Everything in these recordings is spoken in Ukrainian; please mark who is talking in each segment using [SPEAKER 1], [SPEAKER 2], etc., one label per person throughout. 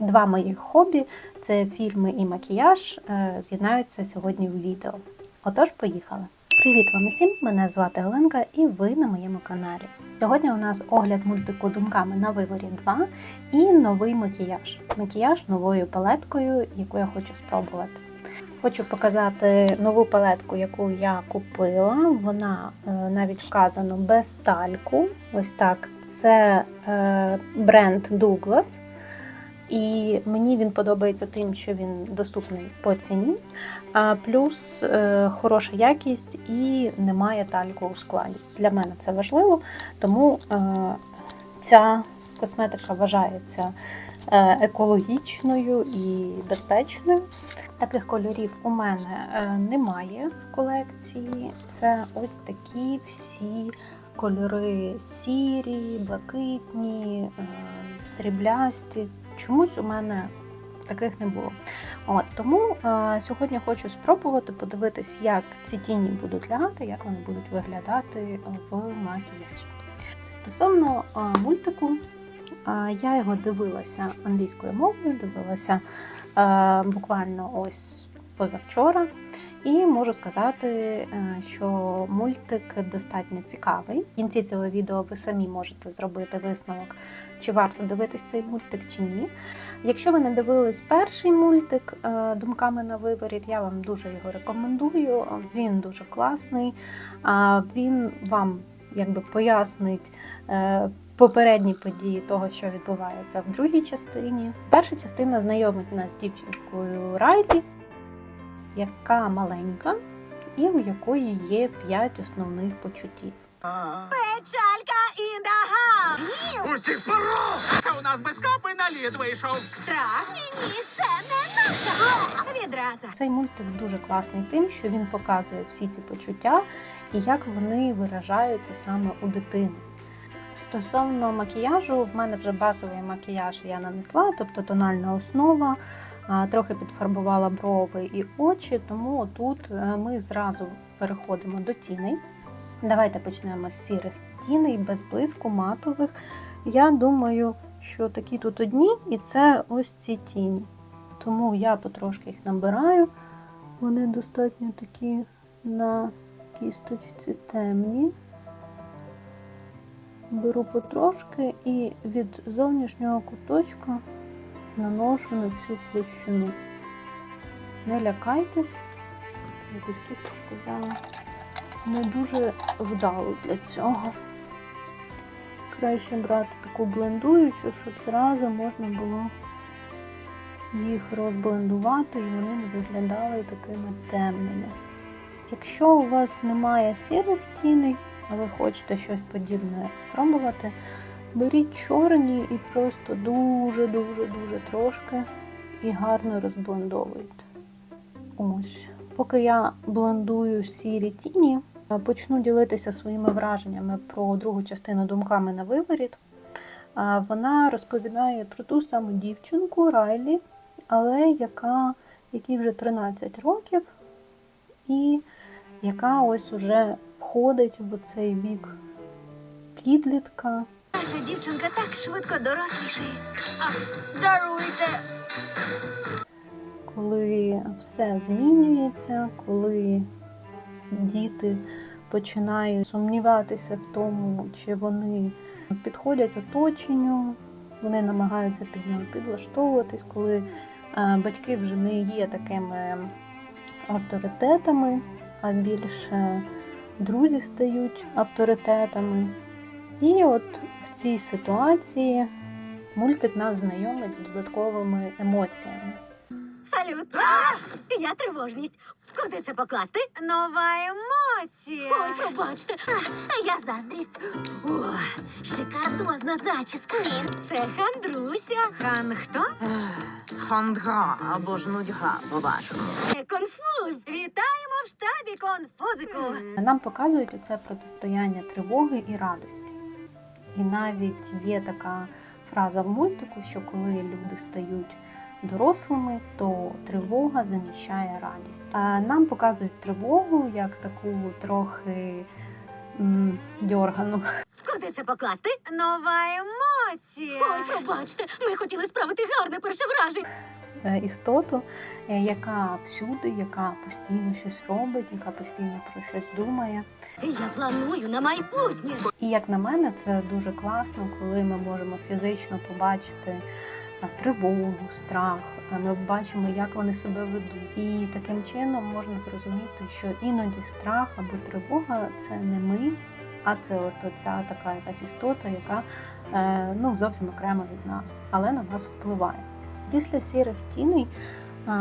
[SPEAKER 1] Два моїх хобі це фільми і макіяж, е, з'єднаються сьогодні в відео. Отож, поїхали! Привіт вам усім! Мене звати Оленка і ви на моєму каналі. Сьогодні у нас огляд мультику Думками на виворі 2 і новий макіяж. Макіяж новою палеткою, яку я хочу спробувати. Хочу показати нову палетку, яку я купила. Вона е, навіть вказано без тальку. Ось так. Це е, бренд Douglas. І мені він подобається тим, що він доступний по ціні, плюс е, хороша якість і немає тальку у складі. Для мене це важливо, тому е, ця косметика вважається е, екологічною і безпечною. Таких кольорів у мене немає в колекції. Це ось такі всі кольори сірі, блакитні, сріблясті. Чомусь у мене таких не було. От Тому е, сьогодні хочу спробувати подивитись, як ці тіні будуть лягати, як вони будуть виглядати в макіяжі. Стосовно е, мультику, е, я його дивилася англійською мовою, дивилася е, буквально ось позавчора. І можу сказати, е, що мультик достатньо цікавий. В кінці цього відео ви самі можете зробити висновок, чи варто дивитись цей мультик чи ні. Якщо ви не дивились перший мультик е, Думками на виворіт, я вам дуже його рекомендую. Він дуже класний. Він вам якби пояснить. е, Попередні події того, що відбувається в другій частині. Перша частина знайомить нас з дівчинкою Райлі, яка маленька, і у якої є п'ять основних почуттів.
[SPEAKER 2] Печалька індага!
[SPEAKER 3] Усіх порог! Це у нас без капи на лід вийшов.
[SPEAKER 2] Страх? Ні, ні, це не наша відраза.
[SPEAKER 1] Цей мультик дуже класний тим, що він показує всі ці почуття і як вони виражаються саме у дитини. Стосовно макіяжу, в мене вже базовий макіяж я нанесла, тобто тональна основа, трохи підфарбувала брови і очі, тому тут е, ми зразу переходимо до тіней. Давайте почнемо з сірих тіней, без блиску, матових. Я думаю, що такі тут одні, і це ось ці тіні. Тому я потрошки їх набираю. Вони достатньо такі на кісточці темні. Беру потрошки і від зовнішнього куточка наношу на всю площину. Не лякайтесь, якусь кісточку взяла. Не дуже вдало для цього. Краще брати таку блендуючу, щоб зразу можна було їх розблендувати і вони не виглядали такими темними. Якщо у вас немає сірих тіней, а ви хочете щось подібне спробувати, беріть чорні і просто дуже-дуже-дуже трошки і гарно розблендовуйте. Ось. Поки я блендую сірі тіні, почну ділитися своїми враженнями про другу частину думками на виворіт. Вона розповідає про ту саму дівчинку Райлі, але яка, якій вже 13 років, і яка ось уже входить в цей вік підлітка.
[SPEAKER 2] Наша дівчинка так швидко дорослішає. Даруйте.
[SPEAKER 1] коли все змінюється, коли діти починають сумніватися в тому, чи вони підходять оточенню, вони намагаються під нього підлаштовуватись, коли е, батьки вже не є такими авторитетами, а більше друзі стають авторитетами. І от цій ситуації мультик нас знайомить з додатковими емоціями.
[SPEAKER 2] Салют. Я тривожність. Куди це покласти? Нова емоція. Ой, пробачте. А, Я заздрість. О, шикардозна зачіска. Ні, це хандруся. Хан хто?
[SPEAKER 4] Хандга або ж нудьга, по-вашому.
[SPEAKER 2] Конфуз. Вітаємо в штабі конфузику.
[SPEAKER 1] Нам показують оце протистояння тривоги і радості. І навіть є така фраза в мультику, що коли люди стають дорослими, то тривога заміщає радість. А нам показують тривогу як таку трохи м, дьоргану.
[SPEAKER 2] Куди це покласти? Нова емоція. Ой, пробачте, ми хотіли справити гарне перше враження.
[SPEAKER 1] Е, істоту, е, яка всюди, яка постійно щось робить, яка постійно про щось думає.
[SPEAKER 2] Я планую на майбутнє.
[SPEAKER 1] І як на мене, це дуже класно, коли ми можемо фізично побачити тривогу, страх. Ми бачимо, як вони себе ведуть. І таким чином можна зрозуміти, що іноді страх або тривога це не ми, а це от оця така якась істота, яка е, ну, зовсім окрема від нас, але на нас впливає. Після сірих тіней,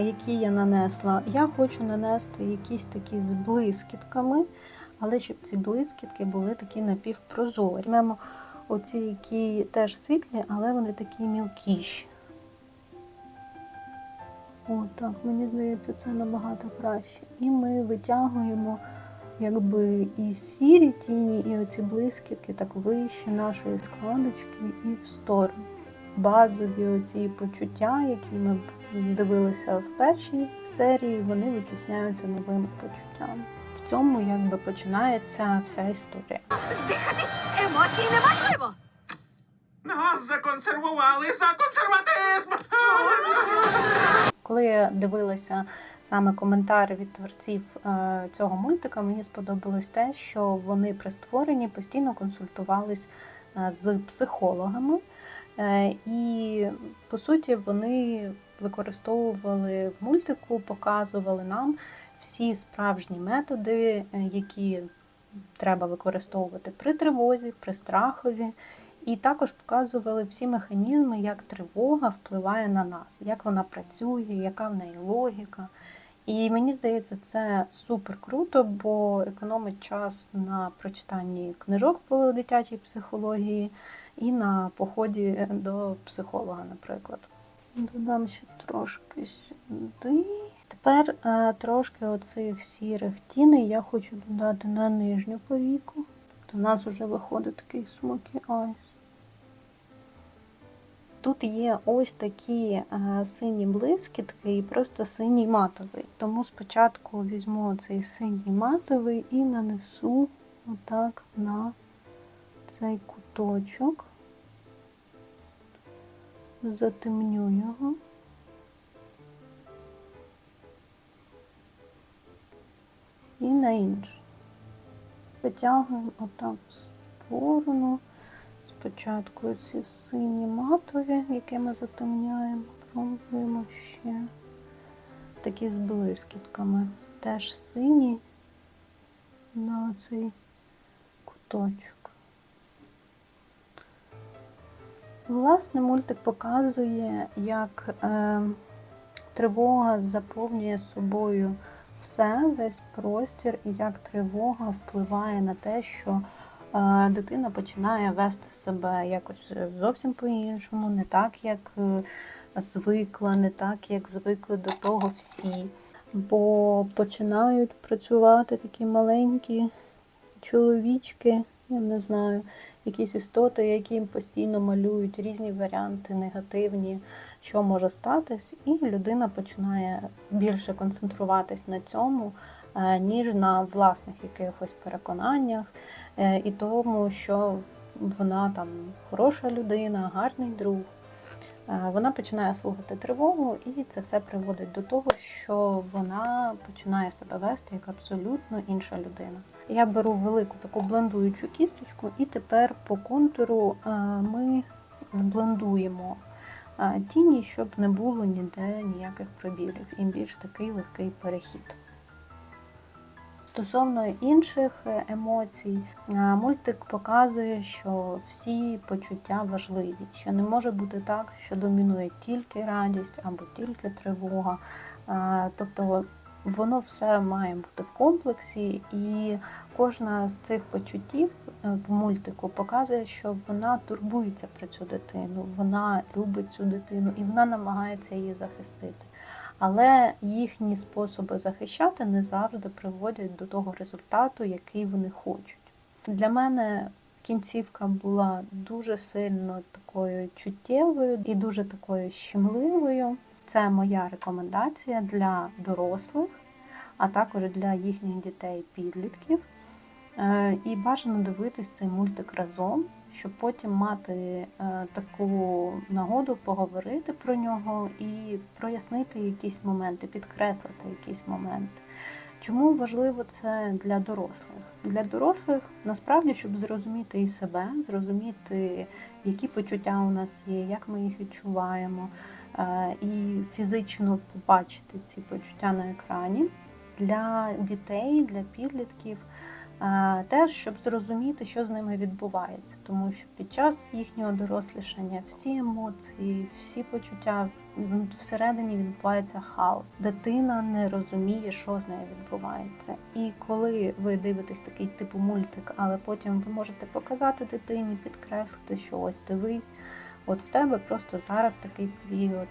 [SPEAKER 1] які я нанесла, я хочу нанести якісь такі з блискітками але щоб ці блискітки були такі напівпрозорі. Візьмемо оці, які теж світлі, але вони такі мілкіші. О, так, мені здається, це набагато краще. І ми витягуємо якби і сірі тіні, і оці блискітки так вище нашої складочки і в сторону. Базові оці почуття, які ми дивилися в першій серії, вони витісняються новими почуттями. В цьому якби починається вся історія.
[SPEAKER 2] Здихатись емоцій неможливо.
[SPEAKER 3] Нас законсервували за консерватизм!
[SPEAKER 1] Коли я дивилася саме коментарі від творців е, цього мультика, мені сподобалось те, що вони при створенні постійно консультувались е, з психологами, і по суті вони використовували в мультику, показували нам всі справжні методи, е, які треба використовувати при тривозі, при страхові. І також показували всі механізми, як тривога впливає на нас, як вона працює, яка в неї логіка. І мені здається, це супер круто, бо економить час на прочитанні книжок по дитячій психології і на поході до психолога, наприклад. Додам ще трошки сюди. Тепер е, трошки оцих сірих тіней я хочу додати на нижню повіку. Тобто у нас вже виходить такий смокі айс. Тут є ось такі е, сині блискітки і просто синій матовий. Тому спочатку візьму цей синій матовий і нанесу отак на цей куточок, затемню його. І на інший. Витягуємо отак в сторону. Спочатку ці сині матові, які ми затемняємо, пробуємо ще такі з блискітками. Теж сині на цей куточок. Власне, мультик показує, як е, тривога заповнює собою все, весь простір, і як тривога впливає на те, що е, дитина починає вести себе якось зовсім по-іншому, не так, як е, звикла, не так, як звикли до того всі. Бо починають працювати такі маленькі чоловічки, я не знаю, якісь істоти, які їм постійно малюють різні варіанти негативні, що може статись, і людина починає більше концентруватись на цьому, е, ніж на власних якихось переконаннях е, і тому, що вона там хороша людина, гарний друг. Е, Вона починає слухати тривогу, і це все приводить до того, що вона починає себе вести як абсолютно інша людина. Я беру велику таку блендуючу кісточку, і тепер по контуру е, ми зблендуємо е, тіні, щоб не було ніде ніяких пробілів, і більш такий легкий перехід. Стосовно інших е, емоцій, мультик показує, що всі почуття важливі, що не може бути так, що домінує тільки радість або тільки тривога. Тобто воно все має бути в комплексі, і кожна з цих почуттів е, в мультику показує, що вона турбується про цю дитину, вона любить цю дитину і вона намагається її захистити. Але їхні способи захищати не завжди приводять до того результату, який вони хочуть. Для мене кінцівка була дуже сильно такою чуттєвою і дуже такою щемливою. Це моя рекомендація для дорослих, а також для їхніх дітей-підлітків. Е, І бажано дивитись цей мультик разом, щоб потім мати е, таку нагоду поговорити про нього і прояснити якісь моменти, підкреслити якісь моменти. Чому важливо це для дорослих? Для дорослих насправді, щоб зрозуміти і себе, зрозуміти, які почуття у нас є, як ми їх відчуваємо, і фізично побачити ці почуття на екрані. Для дітей, для підлітків е, теж щоб зрозуміти, що з ними відбувається, тому що під час їхнього дорослішання всі емоції, всі почуття всередині відбувається хаос. Дитина не розуміє, що з нею відбувається. І коли ви дивитесь такий типу мультик, але потім ви можете показати дитині, підкреслити, що ось дивись, от в тебе просто зараз такий період.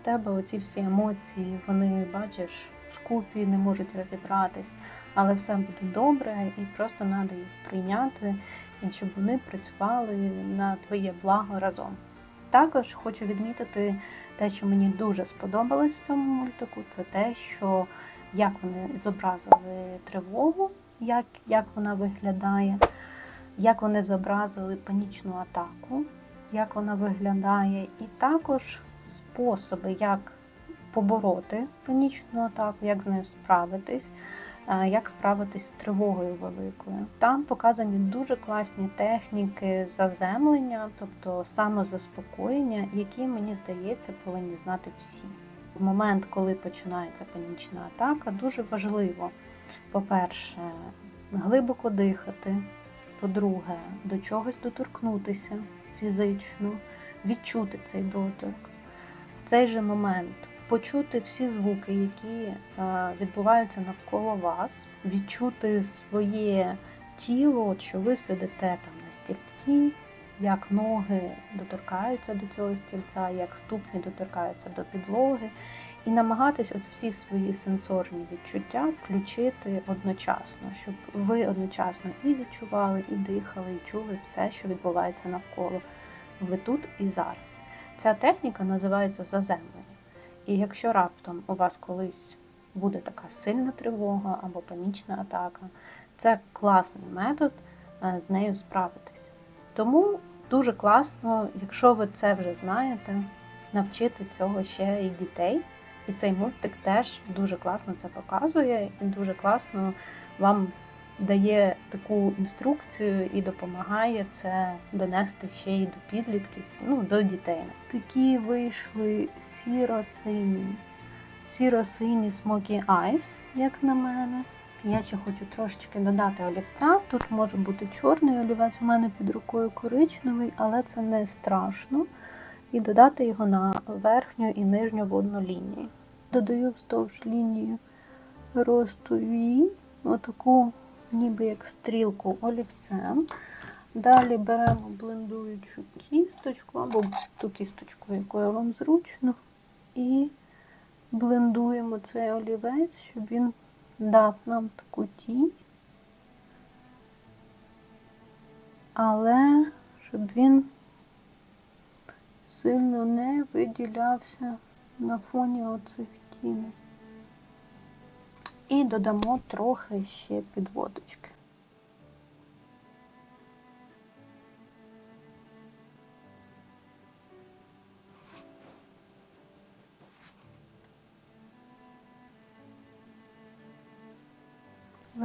[SPEAKER 1] В тебе оці всі емоції, вони бачиш вкупі, не можуть розібратись, але все буде добре, і просто треба їх прийняти, і щоб вони працювали на твоє благо разом. Також хочу відмітити те, що мені дуже сподобалось в цьому мультику, це те, що як вони зобразили тривогу, як, як вона виглядає, як вони зобразили панічну атаку, як вона виглядає, і також способи, як побороти панічну атаку, як з нею справитись, е, як справитись з тривогою великою. Там показані дуже класні техніки заземлення, тобто самозаспокоєння, які, мені здається, повинні знати всі. В момент, коли починається панічна атака, дуже важливо, по-перше, глибоко дихати, по-друге, до чогось доторкнутися фізично, відчути цей доторк. В цей же момент почути всі звуки, які е, відбуваються навколо вас, відчути своє тіло, що ви сидите там на стільці, як ноги доторкаються до цього стільця, як ступні доторкаються до підлоги, і намагатись от всі свої сенсорні відчуття включити одночасно, щоб ви одночасно і відчували, і дихали, і чули все, що відбувається навколо. Ви тут і зараз. Ця техніка називається заземлення. І якщо раптом у вас колись буде така сильна тривога або панічна атака, це класний метод е, з нею справитися. Тому дуже класно, якщо ви це вже знаєте, навчити цього ще і дітей. І цей мультик теж дуже класно це показує і дуже класно вам дає таку інструкцію і допомагає це донести ще й до підлітків, ну до дітей. Такі вийшли сіро-сині, сіро-сині Smoky Eyes, як на мене. Я ще хочу трошечки додати олівця. Тут може бути чорний олівець, у мене під рукою коричневий, але це не страшно. І додати його на верхню і нижню водну лінію. Додаю вздовж лінії росту отаку ніби як стрілку олівцем. Далі беремо блендуючу кісточку або ту кісточку, якою вам зручно, і блендуємо цей олівець, щоб він дав нам таку тінь. Але щоб він сильно не виділявся на фоні оцих тіней. І додамо трохи ще підводочки.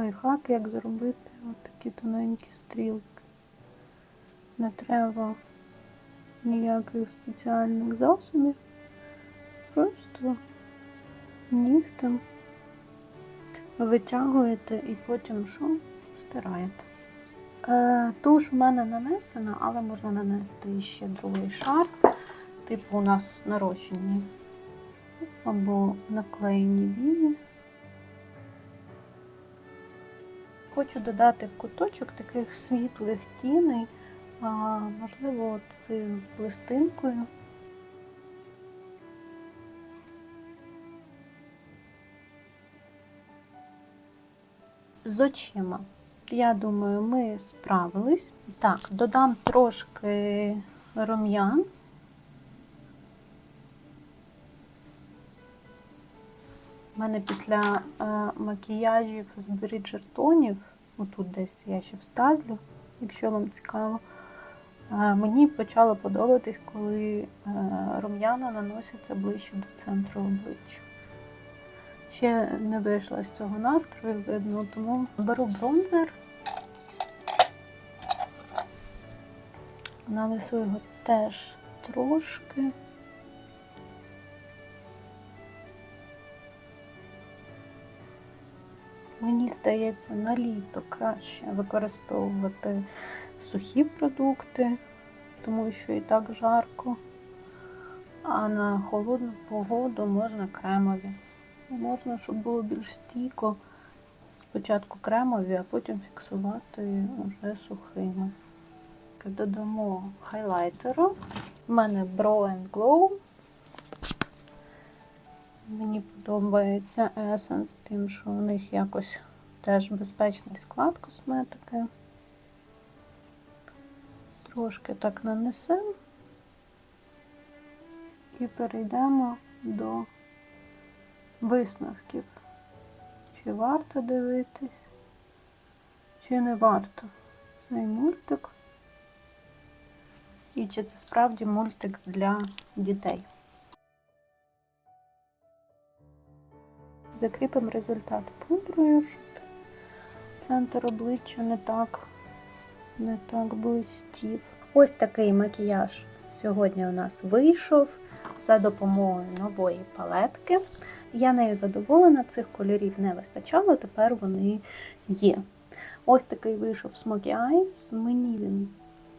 [SPEAKER 1] Лайфхак, як зробити отакі тоненькі стрілки. Не треба ніяких спеціальних засобів. Просто нігтем витягуєте і потім що? Стираєте. Е, туш в мене нанесена, але можна нанести ще другий шар. Типу у нас нарощені або наклеєні вії. Хочу додати в куточок таких світлих тіней, можливо, цих з блистинкою. З очима. Я думаю, ми справились. Так, додам трошки рум'ян. У мене після е, макіяжів з Бріджертонів Отут десь я ще вставлю, якщо вам цікаво. Е, Мені почало подобатись, коли е, рум'яна наносяться ближче до центру обличчя. Ще не вийшла з цього настрою, видно, тому беру бронзер. Нанесу його теж трошки. Мені здається, на літо краще використовувати сухі продукти, тому що і так жарко. А на холодну погоду можна кремові. Можна, щоб було більш стійко. Спочатку кремові, а потім фіксувати вже сухими. Додамо хайлайтеру. У мене Brow and Glow. Мені подобається Essence, тим, що у них якось теж безпечний склад косметики. Трошки так нанесемо і перейдемо до висновків. Чи варто дивитись, чи не варто цей мультик. І чи це справді мультик для дітей. Закріпимо результат пудрою, щоб центр обличчя не так, не так блистів. Ось такий макіяж сьогодні у нас вийшов за допомогою нової палетки. Я нею задоволена, цих кольорів не вистачало, тепер вони є. Ось такий вийшов Smoky Eyes, мені він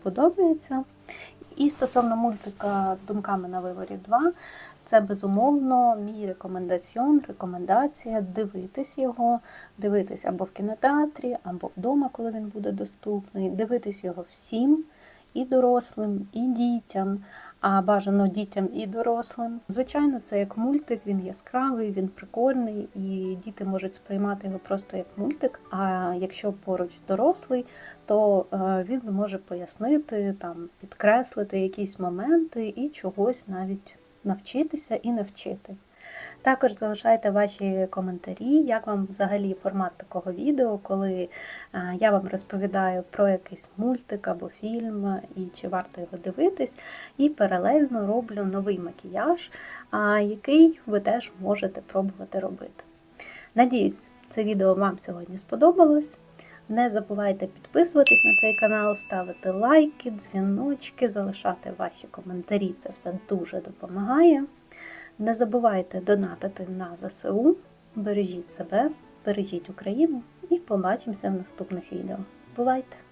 [SPEAKER 1] подобається. І стосовно мультика Думками на виворі 2, це безумовно мій рекомендаціон, рекомендація дивитись його, дивитись або в кінотеатрі, або вдома, коли він буде доступний, дивитись його всім, і дорослим, і дітям, а бажано дітям і дорослим. Звичайно, це як мультик, він яскравий, він прикольний, і діти можуть сприймати його просто як мультик. А якщо поруч дорослий, то е, він зможе пояснити, там, підкреслити якісь моменти і чогось навіть навчитися і навчити. Також залишайте ваші коментарі, як вам взагалі формат такого відео, коли е, я вам розповідаю про якийсь мультик або фільм, і чи варто його дивитись, і паралельно роблю новий макіяж, який ви теж можете пробувати робити. Надіюсь, це відео вам сьогодні сподобалось. Не забувайте підписуватись на цей канал, ставити лайки, дзвіночки, залишати ваші коментарі. Це все дуже допомагає. Не забувайте донатити на ЗСУ. Бережіть себе, бережіть Україну і побачимося в наступних відео. Бувайте!